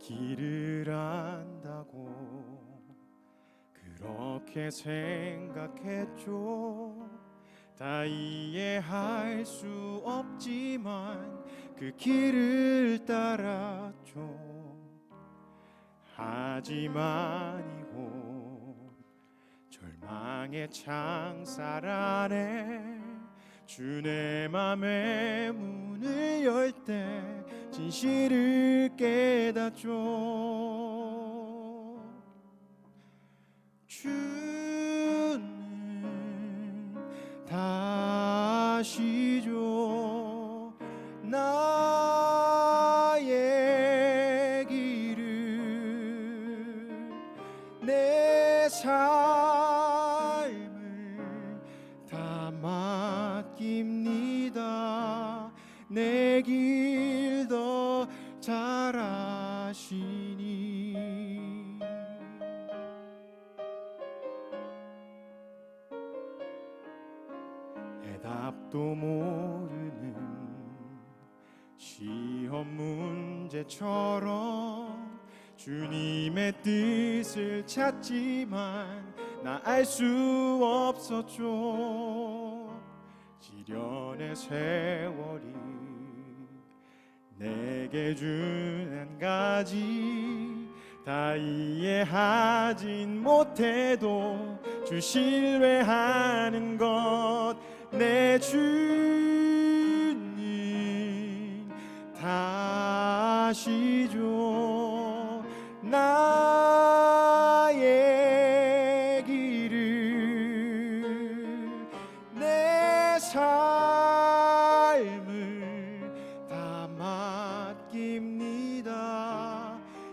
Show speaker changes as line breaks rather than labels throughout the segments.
길을 안다고 그렇게 생각했죠. 다 이해할 수 없지만 그 길을 따랐죠. 하지만 이곳 절망의 창살 안에 주내 맘의 문을 열때 진실을 깨닫죠. 내삶 잘 아시니. 해답도 모르는 시험 문제처럼 주님의 뜻을 찾지만 나 알 수 없었죠. 시련의 세월이 내게 준한 가지 다 이해하진 못해도 주 신뢰하는 것 내 주님 다시죠 나의 길을 내삶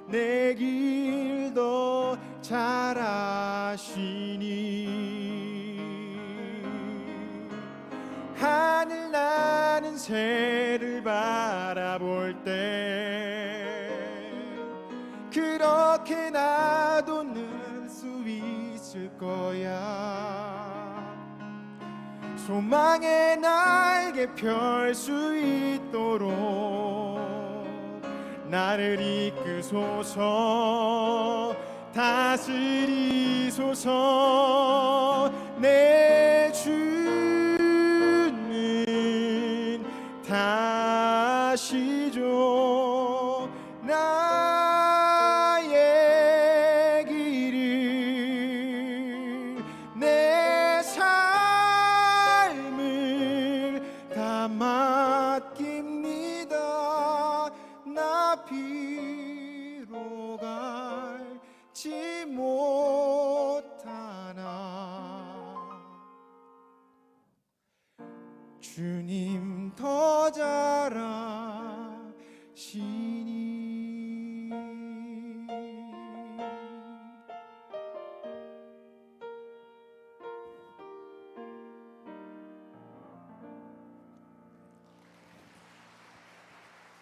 내 길도 잘 아시니. 하늘 나는 새를 바라볼 때 그렇게 나도 늘수 있을 거야. 소망의 날개 펼 수 있도록 나를 이끄소서. 다스리소서. 내 주는 다시 주님 더잘 아시니